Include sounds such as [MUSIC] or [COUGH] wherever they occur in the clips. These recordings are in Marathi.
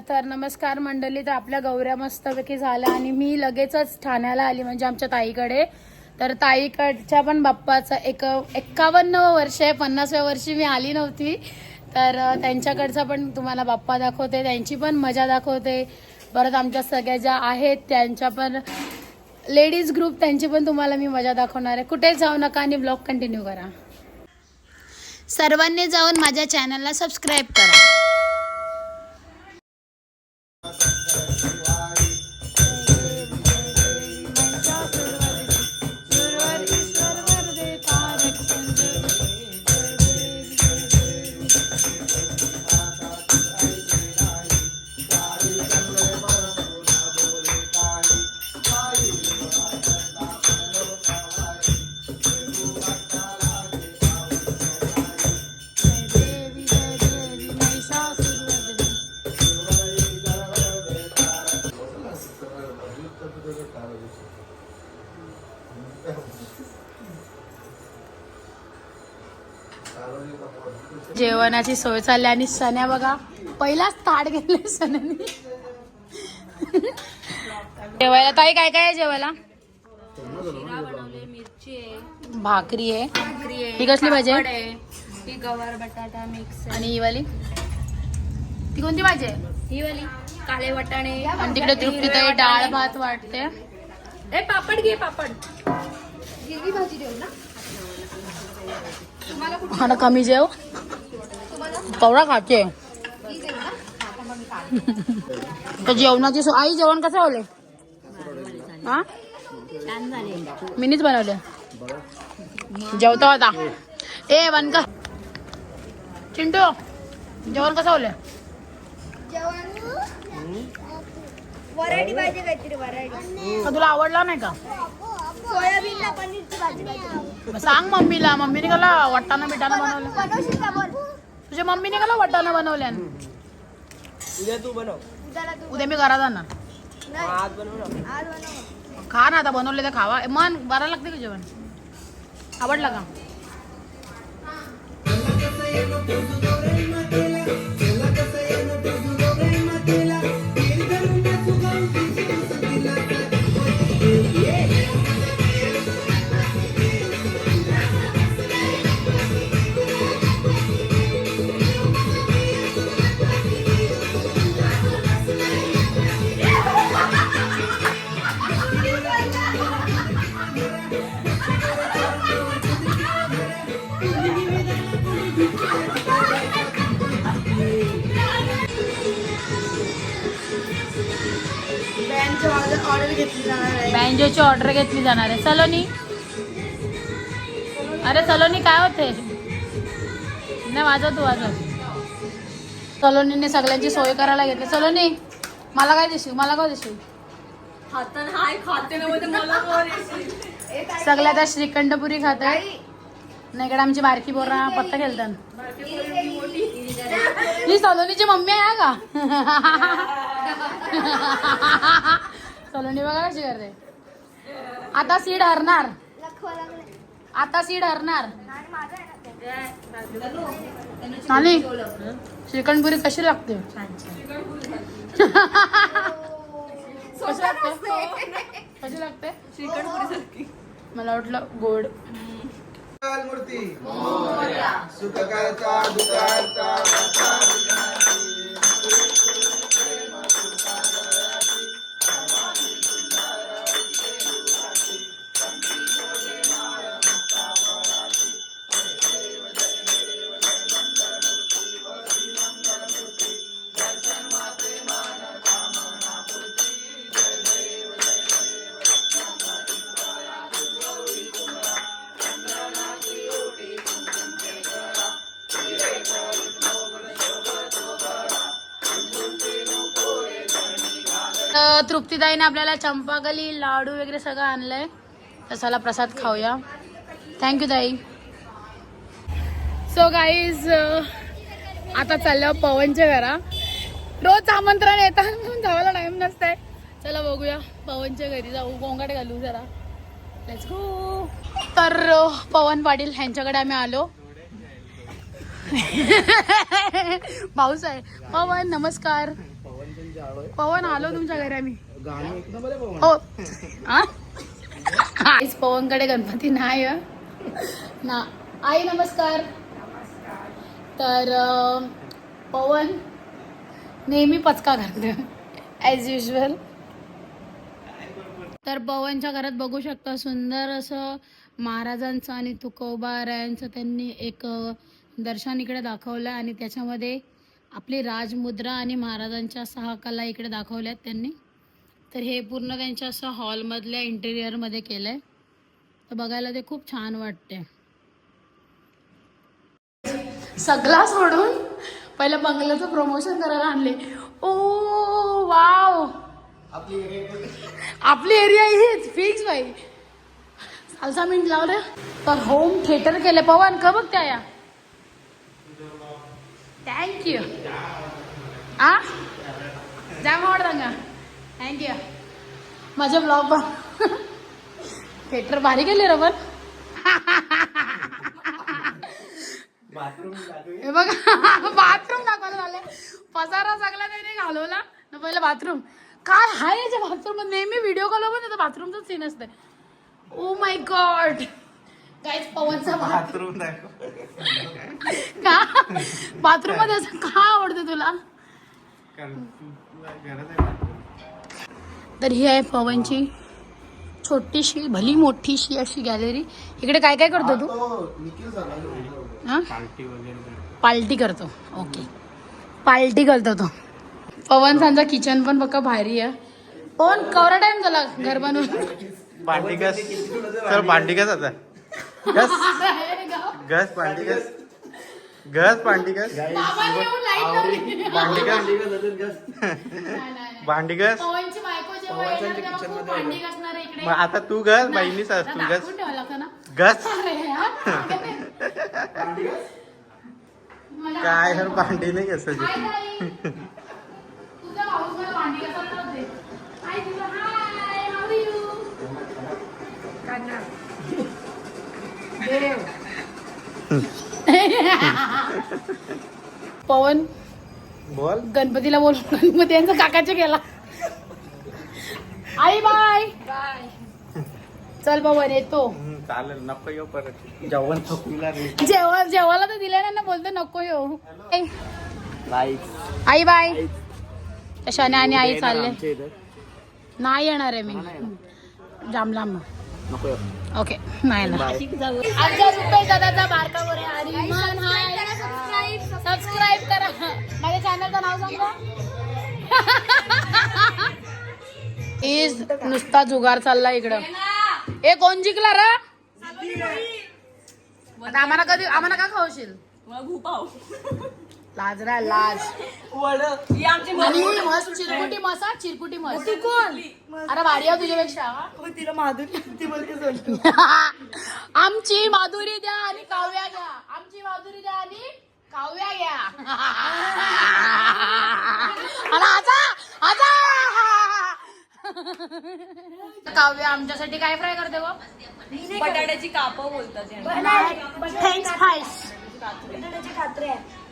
तर नमस्कार मंडळी तर आपल्या गौऱ्या मस्तपैकी झाल्या आणि मी लगेचच ठाण्याला आली म्हणजे आमच्या ताईकडे. तर ताईकडच्या पण बाप्पाचं एक एक्कावन्न वर्ष आहे पन्नासव्या वर्षी मी आली नव्हती. तर त्यांच्याकडचा पण तुम्हाला बाप्पा दाखवते त्यांची पण मजा दाखवते. परत आमच्या सगळ्या ज्या आहेत त्यांच्या पण लेडीज ग्रुप त्यांची पण तुम्हाला मी मजा दाखवणार आहे. कुठेच जाऊ नका आणि ब्लॉग कंटिन्यू करा. सर्वांनी जाऊन माझ्या चॅनलला सबस्क्राईब करा. जेवणाची सोय चालली आणि सण्या बघा पहिलाच ताट घेतले सण्याने. जेवायला ताई काय काय आहे जेवायला? मिरची आहे भाकरी आहे. भाकरी आहे ही कसली भाजी आहे? पापड आहे ही गवार बटाटा मिक्स आणि ही वाली? ती कोणती भाजी आहे? ही वाली काळे वाटाणे आणि तिकडे तृप्ती ताई डाळ भात वाटते. ए पापड घे पापड. खाणं कमी जेव. कवडा खाते. तर जेवणाची सो आई जेवण कसं होले हा? छान झाले मीनीच बनवले जेवतो आता. ए वनका चिंटू जेवण कसं होले तुला आवडला नाही का? सोयाबीनला पनीरची भाजी सांग मम्मीला. मम्मीने कला वाटाणा बिटाणा बनवलं. तुझ्या मम्मीने कला वाटाणा बनवल्या? उद्या तू बनव. उद्या मी घरात जाणार. नाही. आज बनव ना आज बनव. खा ना आता बनवले तर खावा. मन बरं लागते का जेवण? आवडलं का? घेतली जाणार आहे बँजोची ऑर्डर घेतली जाणार आहे. सलोनी? अरे सलोनी काय होते नाही वाजव तू वाजव. सलोनीने सगळ्यांची सोय करायला घेतली. सलोनी मला काय देशील मला काय देशील हातान हाय खाते ना मध्ये मला वर सगळ्या त्या श्रीखंडपुरी खात नाही इकडे आमची बारकी बोरा पत्ता खेळतात. ही सलोनीची मम्मी आहे हा का? [LAUGHS] सलोनी बघा कशी करते. आता सीड हरणार. आता सीड हरणार. आणि श्रीखंडपुरी कशी लागते? कशी लागते? कशी लागते? श्रीखंडपुरी मला वाटलं गोड. मूर्ती सुख करता दुःखार्ता तर तृप्तीताईने आपल्याला चंपाकली लाडू वगैरे सगळं आणलंय. तर चला प्रसाद खाऊया. थँक्यू ताई. सो गाईज आता चाललं पवनच्या घरा. रोज आमंत्रण येतात म्हणून जावायला टाइम नसतंय. चला बघूया पवनच्या घरी जाऊ. गोंगाट घालू जरा. लेट्स गो तर पवन पाटील ह्यांच्याकडे आम्ही आलो. [LAUGHS] पाऊस आहे पवन नमस्कार. पवन आलो तुमच्या घरी आम्ही. हो? आईच पवनकडे गणपती नाही. ना आई नमस्कार तर पवन नेहमी पचका करतो ॲज युजल तर पवनच्या घरात बघू शकता सुंदर असं महाराजांचं आणि तुकोबारायांचं त्यांनी एक दर्शन इकडे दाखवलं आणि त्याच्यामध्ये आपली राजमुद्रा आणि महाराजांच्या सहा कला इकडे दाखवल्यात त्यांनी. तर हे पूर्ण त्यांच्या असं हॉलमधल्या इंटेरियरमध्ये केलं आहे तर बघायला ते खूप छान वाटते सगळा सोडून पहिलं बंगल्याचं प्रमोशन करायला आणले. Oh wow. आपली एरिया हीच फिक्स बाई. सालसा मिनिट लावलं. तर होम थिएटर केलं पवन का बघ त्या या? थँक्यू आ जाम आवडतं का थँक्यू माझ्या ब्लॉग थिएटर भारी गेले रे पण हे बघा बाथरूम दाखवायला झाले पसारा सगळा त्याने घालवला न पहिलं बाथरूम काय हाय याच्या बाथरूम नेहमी व्हिडिओ कॉल त्याचा बाथरूमचाच सीन असते ओ माय गॉड काहीच पवनचा [LAUGHS] बाथरूम का? बाथरूममध्ये असं का आवडतं तुला? तर ही आहे पवनची छोटीशी भली मोठीशी अशी गॅलरी इकडे काय काय करतो तू? हा? पार्टी करतो. ओके पार्टी करतो तो. पवन सांचा किचन पण बघा भारी आहे. पवन कवरा टाइम झाला घर बनवून? भांडी चल भांडी घास आता. घास घास भांडी घास घास भांडी घास बाबांनी येऊन light लावली. भांडी घास नाही, नाही, नाही. भांडी घास पवनची बायको जेव्हा येणार तेव्हा खूप भांडी घासणार आहे इकडे. मग आता तू घास बहिणीच तू घास घास यार. मला काय हर भांडी नाही घासायची. हाय पवन बोल. गणपतीला बोल गणपती यांचा काकाचे गेला. आई बाय. चल पवन येतो. चालेल नको येऊ परत. जेवण थकूला रे. जेव्हा जेवायला तर दिल्या ना बोलतो नको येऊ. आई, बाय. शने आणि आई चालले. नाही येणार आहे मी. जाम लांब नको येऊ. ओके नाही ना. आमच्या रुपेश दादाचा बारका वर आहे. आणि इमान हाय. सबस्क्राईब करा. माझ्या चॅनलचं नाव सांगा [LAUGHS] इज नुसता जुगार चालला इकडं. ए कोण जिंकला रा? आता आम्हाला कधी आम्हाला का खाऊशील भूपाव लाज. रा लाज ही आमची आणि मस्त. चिरकुटी मसा चिरकुटी मस्त. कोण? अरे भारी आहे तुझ्यापेक्षा. तिला माधुरी ती बोलते [LAUGHS] आमची माधुरी द्या आणि काव्या घ्या. आमची माधुरी द्या आणि काव्या घ्या. [LAUGHS] आजा आजा. [LAUGHS] काव्या आमच्यासाठी काय फ्राय करते गो? बटाट्याची कापं बोलतात. थँक्स फ्राईस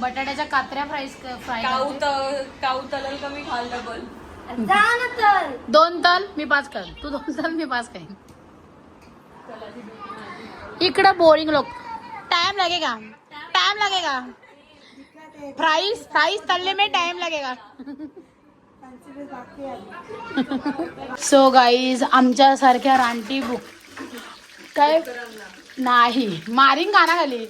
बटाट्याच्या कात्र्या फ्राईस फ्राय काऊ त- काऊ तलल कमी खाल डबल दोन तल मी पाच कर तू दोन तल मी पाच खाईन इकडं बोरिंग लोक. टाइम लगेगा. टाइम लगेगा. फ्राइस फ्राइस तलने में टाइम लगेगा. सो गाईज आमच्या सारख्या रानटी बुक काय? नाही. मारीन काना खाली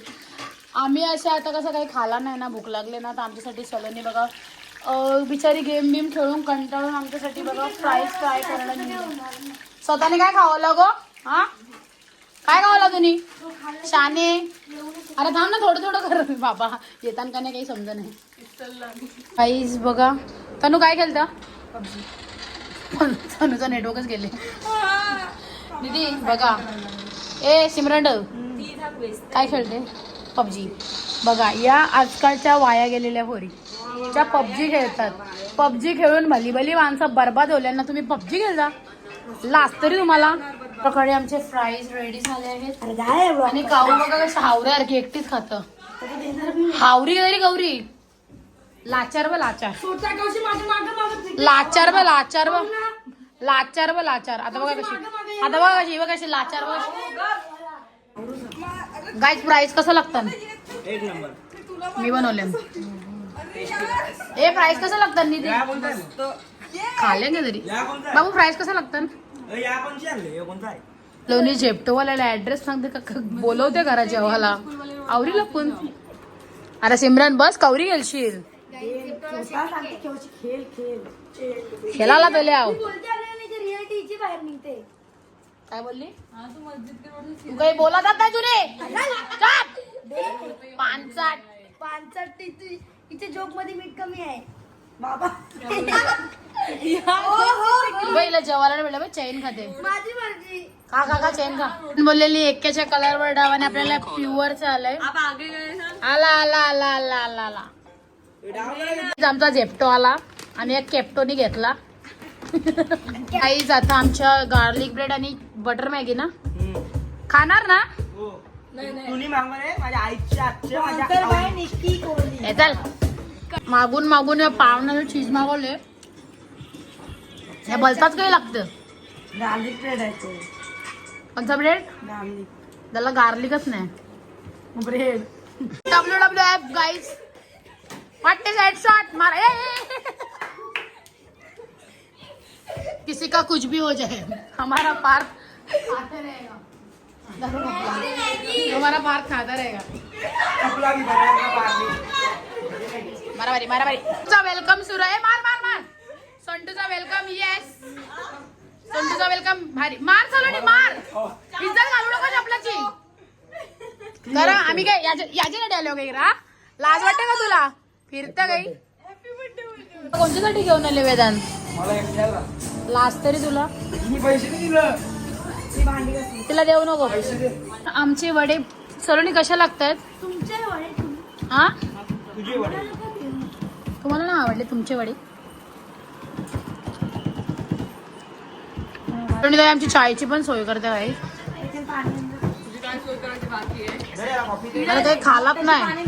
आम्ही असे आता कसं काही खाला नाही ना भूक लागले ना तर आमच्यासाठी सलोनी बघा अं, बिचारी गेम बिम खेळून कंटाळून आमच्यासाठी बघा फ्राईज फ्राय करणं निघालं. स्वतःने काय खावलं गो हा? काय खावला तुम्ही? शाने? अरे थांब ना थोडं थोडं कर. बाबा येताना का नाही काही समज नाही. काहीच बघा तनू काय खेळता? तनूचा नेटवर्कच गेले. दीदी बघा. ए सिमरंड काय खेळते? पबजी. बघा या आजकालच्या वाया गेलेल्या पोरी. ज्या पबजी खेळतात. पबजी खेळून भली भली माणसं बर्बाद होल्यांना तुम्ही पबजी खेळता? लास्ट तरी तुम्हाला. प्रकारे आमचे फ्राईज रेडी झाले आहेत. आणि काऊ बघा कसं हावऱ्यासारखी एकटीच खात. हावरी तरी गौरी. लाचार ब लाचार. लाचार ब लाचार ब. लाचार ब लाचार. आता बघा कशी आता बघा कशी बघा कशी लाचार बघ गाईच प्राइस कसं लागतं? एक नंबर. मी बनवले. ए प्राइस कसं लागतं निधी? या कोणता आहे मग? खाले का तरी. या कोणता बाबू प्राइस कसं लागतं? आहे? या कोणची आणले? या कोणता आहे? लोणी झेप्टोवाल्याला ऍड्रेस सांगते का? का- बोलवते घरा जेवायला. आवरी लपून अरे सिमरन बस कवरी गेलशील खेळाला पहिले आव बाहेर निघते. काय बोलली? तू काही बोलत नाही. तुरे पानसट तिथे इथे जोकमध्ये मीठ कमी आहे. पहिलं जेवायला भेटलं चैन खाते. माझी मर्जी. खा खा खा चैन खा. बोललेली एक्क्याच्या कलरवर डावाने आपल्याला प्युअर आलंय. आला आला आला आला आला आला. आमचा झेप्टो आला आणि एक केप्टोनी घेतला. [LAUGHS] काहीच आता आमच्या गार्लिक ब्रेड आणि बटर मॅगी ना. खाणार ना? हो. तुम्ही मागणार आहे माझ्या आईच्या आजच्या माझ्या आवडीचं. हे चल. मागून मागून पावण्याला चीज मागवले हे बोलताच काही लागतं. गार्लिक ब्रेड आहे तो. कोणता ब्रेड गार्लिक त्याला गार्लिकच नाही. Bread W W F guys what is head shot मार ए, ए, ए. किसी का कुछ भी हो जाए। हमारा पार्क खाते रहेगा. हमारा पार्क खाता रहेगा. मारामारी मारामारी। वेलकम सुरू आहे। मार मार मार। संटूचा वेलकम येस संटूचा वेलकम भारी। मार चालू मार। इज्जत घालू नको चपलाची करा आम्ही काय याच्या याचे डायलॉग आहे का लाज वाटते का तुला? फिरतं काही? कोणत्यासाठी घेऊन आले वेदांत. लाज तरी तुला? मी पैसे नाही दिलं. तिला देऊ नको. आमचे वडे सलोनी कशा लागतात तुमचे वडे तुम्ही. हा? तुझे वडे. तुम्हाला ना आवडले तुमचे वडे? सलोनी आमची चायची पण सोय करते काही तुझी काय सोय करायची बाकी आहे? काही खालात नाही.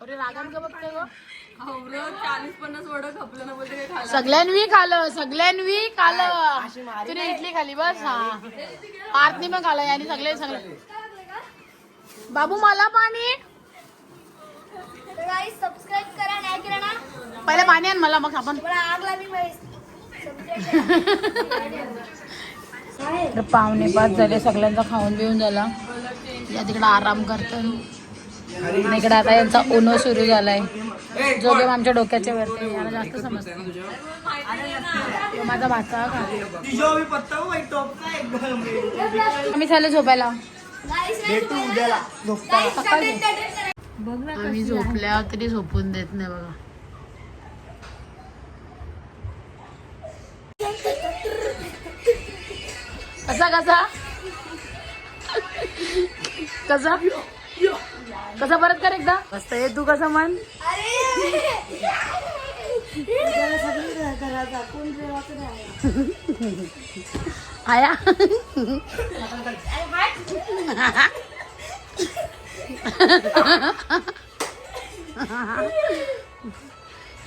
अरे बघते गं? आवरं चाळीस पन्नास वडं खपलं ना बोलते काय खायला. सगळ्यांनी खाल्लं सगळ्यांनी खाल्लं तुम्ही इडली खाली बस हा. पार्थनी पण खाल्लं आणि सगळे सगळे. बाबू मला पाणी? गाईस सबस्क्राईब करा नाही केलं ना? पहिले पाणी आण मला मग आपण तर पावणे पाच झाले सगळ्यांचा खाऊन बिऊन झाला. या तिकडे आराम करतो आणि इकडे आता यांचा उन्हो सुरू झालाय. जो गेम आमच्या डोक्याच्या वरती आहे. याला जास्त समजतं. तो माझा भाचा का तिजो भी पत्ता हो, आम्ही चाललो झोपायला. आम्ही झोपल्या तरी झोपून देत नाही बघा. कसा कसा? कसा? कसा परत कर एकदा? मस्त आहे तू कसा म्हण? आया.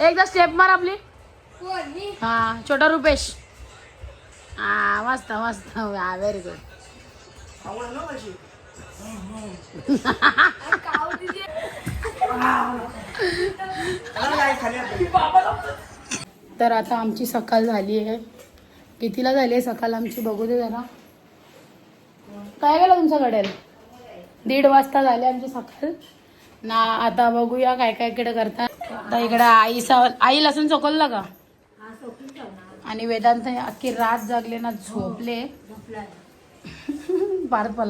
एकदा स्टेप मार आपली. हा छोटा रुपेश. हा मस्त मस्त. व्हेरी गुड [LAUGHS] तर आता आमची सकाळ झाली आहे. कितीला झाली आहे सकाळ? आमची बघू दे जरा. काय गेलं तुमच्याकडे दीड वाजता झाले आमची सकाळ. ना आता बघूया काय काय इकडे करतात. आता इकडे आई स आई लसूण चोकलला का? आणि वेदांत अख्खी रात जागले ना झोपले. [LAUGHS] भारत पडला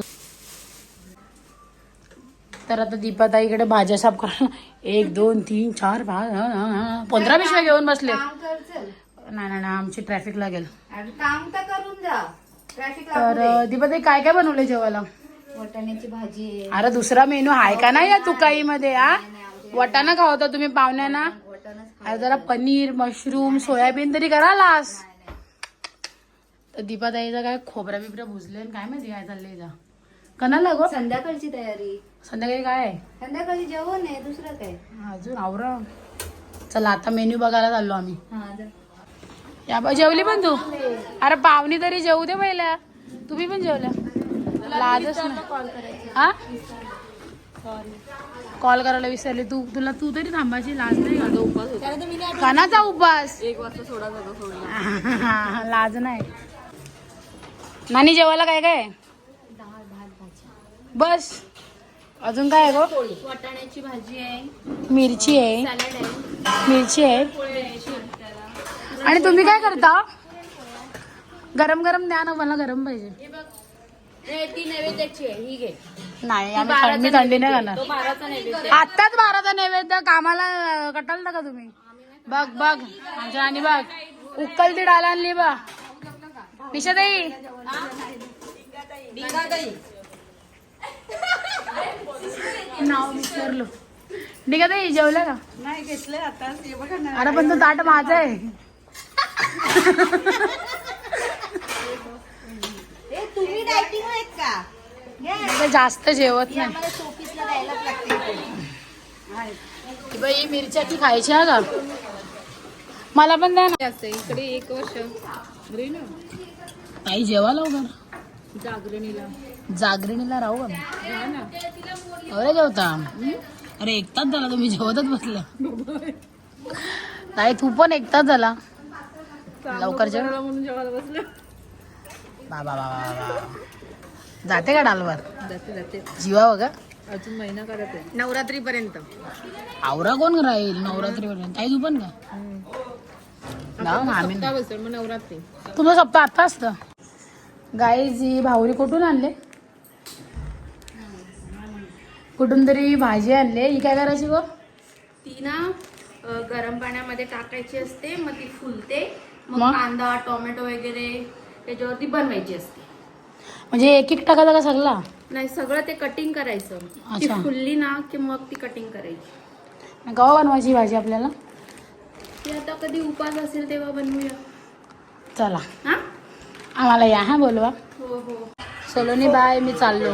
तर आता दीपाताईकडे भाज्या साफ करा एक दोन तीन चार पाच हा, हा, हा. पंधरा पिशव्या घेऊन बसले. नाही नाही नाही, आमची ट्रॅफिक लागेल. काम तर करून जा. ट्रॅफिक तर दीपाताई काय काय बनवले जेवायला? वाटाण्याची भाजी आहे. अरे दुसरा मेनू आहे का नाही या तुकाई मध्ये हा? वटाणा खावता तुम्ही पाहुण्यांना? अरे जरा पनीर मशरूम सोयाबीन तरी करा लास तर दीपाताईचा काय खोबरा बिबरा भुजले आणि काय माहिती काय चाललंय इथं. कणाला गो संध्याकाळची तयारी. संध्याकाळी काय? आहे संध्याकाळी जेवण आहे दुसरं काय? अजून आवरा चला आता मेन्यू बघायला चाललो आम्ही. हा जा. या बा जेवली पण तू? अरे पाहुणी तरी जेवू दे पहिल्या तुम्ही पण जेवल्या लाजच नाही. हा? कॉल करायला विसरले. तू तुला तू तरी थांबायची लाज नाही. का? उपास कणाचा उपवास एक वाजता सोडा जातो सोडला [LAUGHS] लाज नाही. नानी जेवायला काय काय? आहे? बस. अजून काय आहे गो? वाटाण्याची भाजी आहे. मिरची आहे. सॅलड आहे. मिरची आहे. आणि तुम्ही काय करता? गरम गरम द्या ना मला गरम पाहिजे. हे बघ. हे ती नैवेद्याची आहे ही घे. नाही आम्ही थंडी थंडी नाही तो बाराचा नैवेद्य आत्ताच बाराचा नैवेद्य कामाला कटालता का तुम्ही? बघ बघ. आमच्या आणि बघ. उकलती डाल आणली बा निशाताई. नाव विसरलो. निघाताई जेवल्या का? नाही घेतले आता हे बघा ना. अरे पण तो ताट माझा आहे. तुम्ही डायटिंग आहेत का? मी तर जास्त जेवत नाही. आम्हाला शोपीसला द्यायलाच लागते बाई मिरच्याची खायची हा का? मला पण द्या ना. असते इकडे एक वर्ष. बरी ना? ताई जेवा लवकर जागरणीला. जागरणीला राहू? हा ना अरे जेवता अरे एक तास झाला तुम्ही जेवतच बसले. ताई तू पण एक तास झाला. लवकर जेव. म्हणून जेवायला बसलं बाबा बाबा बाबा जाते का डालवर? जाते जाते. जीवा बघा. अजून महिना करत आहे. नवरात्री पर्यंत आवरा कोण राहील नवरात्रीपर्यंत? ताई तू पण का आम्ही. नवरात्री. तुझं सप्ताह आता असतं. गाईज ही भावरी कुठून आणले? कुठून तरी भाजी आणली ही काय करायची गो? ती ना गरम पाण्यामध्ये टाकायची असते मग ती फुलते. मग? कांदा टोमॅटो वगैरे त्याच्यावरती बनवायची असते. म्हणजे एक एक टाकायचा का सगळा? नाही सगळं ते कटिंग करायचं. ती अच्छा. फुलली ना की मग ती कटिंग करायची. केव्हा बनवायची भाजी आपल्याला? ती आता कधी उपास असेल तेव्हा बनवूया. चला. हा? आम्हाला या हा बोलवा. हो हो. सलोनी बाय मी चाललो.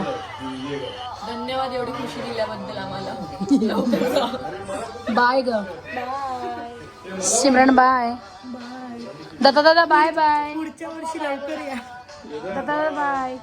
धन्यवाद एवढी खुशी दिल्याबद्दल आम्हाला. [LAUGHS] बाय ग. सिमरन बाय दत्ता दादा बाय बाय पुढच्या वर्षी लवकर या. दत्ता दादा बाय